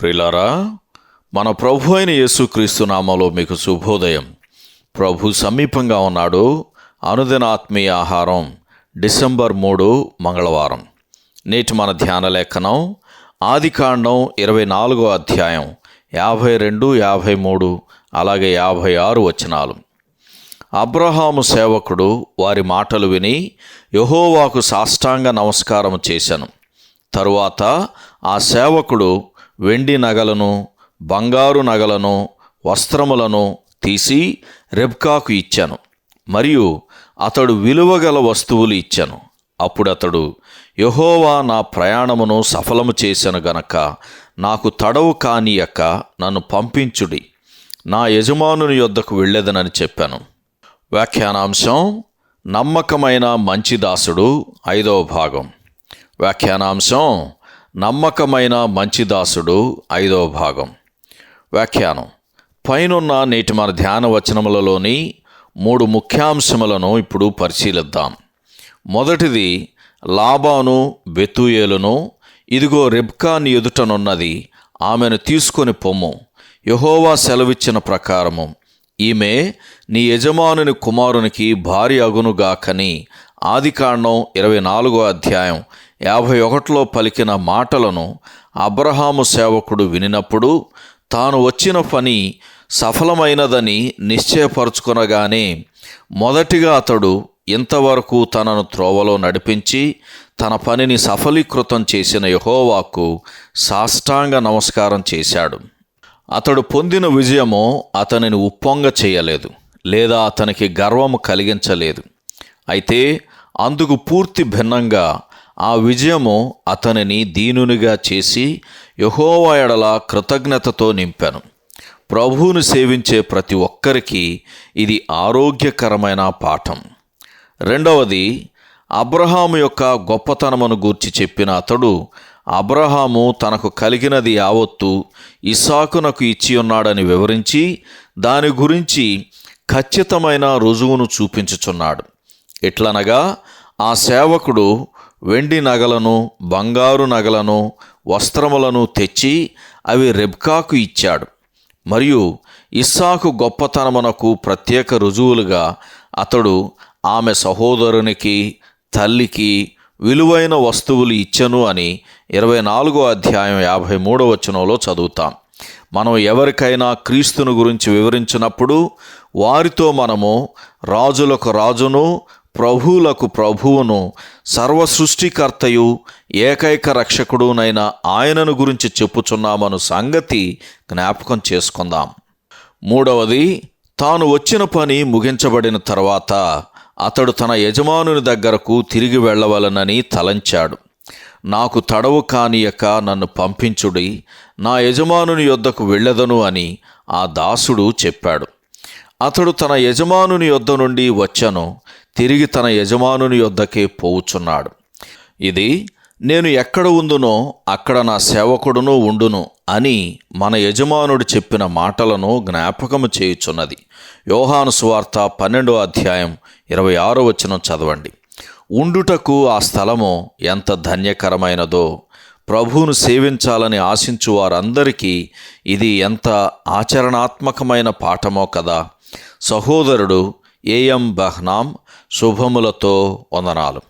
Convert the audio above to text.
ప్రిలారా మన ప్రభు అయిన యేసుక్రీస్తు నామంలో మీకు శుభోదయం. ప్రభు సమీపంగా ఉన్నాడు. అనుదిన ఆత్మీయ ఆహారం డిసెంబర్ మూడు మంగళవారం. నేటి మన ధ్యాన లేఖనం ఆదికాండం ఇరవై నాలుగో అధ్యాయం యాభై రెండు యాభై మూడు అలాగే యాభై ఆరు వచనాలు. అబ్రహాము సేవకుడు వారి మాటలు విని యహోవాకు సాష్టాంగ నమస్కారం చేశాను. తరువాత ఆ సేవకుడు వెండి నగలను బంగారు నగలను వస్త్రములను తీసి రెబ్కాకు ఇచ్చాను. మరియు అతడు విలువగల వస్తువులు ఇచ్చాను. అప్పుడు అతడు యహోవా నా ప్రయాణమును సఫలము చేశాను గనక నాకు తడవు కానియక్క నన్ను పంపించుడి. నా యజమానుని యొద్దకు వెళ్ళేదనని చెప్పాను. వ్యాఖ్యానాంశం నమ్మకమైన మంచి దాసుడు ఐదవ భాగం. వ్యాఖ్యానాంశం నమ్మకమైన మంచి దాసుడు ఐదవ భాగం. వ్యాఖ్యానం. పైనున్న నేటి మన ధ్యాన వచనములలోని మూడు ముఖ్యాంశములను ఇప్పుడు పరిశీలిద్దాం. మొదటిది లాభాను బెతుయేలును ఇదిగో రెబ్కాని ఎదుటనున్నది ఆమెను తీసుకొని పొమ్ము. యహోవా సెలవిచ్చిన ప్రకారము ఈమె నీ యజమానుని కుమారునికి భార్య అగునుగాకని ఆదికాండం ఇరవై నాలుగో అధ్యాయం యాభై ఒకటిలో పలికిన మాటలను అబ్రహాము సేవకుడు వినినప్పుడు తాను వచ్చిన పని సఫలమైనదని నిశ్చయపరుచుకునగానే మొదటిగా అతడు ఇంతవరకు తనను త్రోవలో నడిపించి తన పనిని సఫలీకృతం చేసిన యహోవాకు సాష్టాంగ నమస్కారం చేశాడు. అతడు పొందిన విజయము అతనిని ఉప్పొంగ చేయలేదు లేదా అతనికి గర్వము కలిగించలేదు. అయితే అందుకు పూర్తి భిన్నంగా ఆ విజయము అతనిని దీనునిగా చేసి యహోవాయడల కృతజ్ఞతతో నింపాను. ప్రభువును సేవించే ప్రతి ఒక్కరికి ఇది ఆరోగ్యకరమైన పాఠం. రెండవది అబ్రహాము యొక్క గొప్పతనమును గూర్చి చెప్పిన అతడు అబ్రహాము తనకు కలిగినది యావత్తు ఇసాకునకు ఇచ్చి ఉన్నాడని వివరించి దాని గురించి ఖచ్చితమైన రుజువును చూపించుచున్నాడు. ఎట్లనగా ఆ సేవకుడు వెండి నగలను బంగారు నగలను వస్త్రములను తెచ్చి అవి రెబ్కాకు ఇచ్చాడు. మరియు ఇస్సాకు గొప్పతనమునకు ప్రత్యేక రుజువులుగా అతడు ఆమె సహోదరునికి తల్లికి విలువైన వస్తువులు ఇచ్చను అని ఇరవై నాలుగో అధ్యాయం యాభై మూడో వచనంలో చదువుతాం. మనం ఎవరికైనా క్రీస్తుని గురించి వివరించినప్పుడు వారితో మనము రాజులకు రాజును ప్రభువులకు ప్రభువును సర్వ సృష్టికర్తయు ఏకైక రక్షకుడునైన ఆయనను గురించి చెప్పుచున్నామను సంగతి జ్ఞాపకం చేసుకుందాం. మూడవది తాను వచ్చిన పని ముగించబడిన తర్వాత అతడు తన యజమానుని దగ్గరకు తిరిగి వెళ్ళవలనని తలంచాడు. నాకు తడవు కానియక నన్ను పంపించుడి నా యజమానుని యొద్దకు వెళ్ళదను అని ఆ దాసుడు చెప్పాడు. అతడు తన యజమానుని యొద్ద నుండి వచ్చను తిరిగి తన యజమానుని యొద్దకే పోవుచున్నాడు. ఇది నేను ఎక్కడ ఉందునో అక్కడ నా సేవకుడును ఉండును అని మన యజమానుడు చెప్పిన మాటలను జ్ఞాపకము చేయుచున్నది. యోహాను సువార్త పన్నెండో అధ్యాయం ఇరవై ఆరో వచనం చదవండి. ఉండుటకు ఆ స్థలము ఎంత ధన్యకరమైనదో ప్రభువును సేవించాలని ఆశించు వారందరికీ ఇది ఎంత ఆచరణాత్మకమైన పాఠమో కదా. సహోదరుడు ఏఎం బహ్నాం శుభములతో వందనాలు.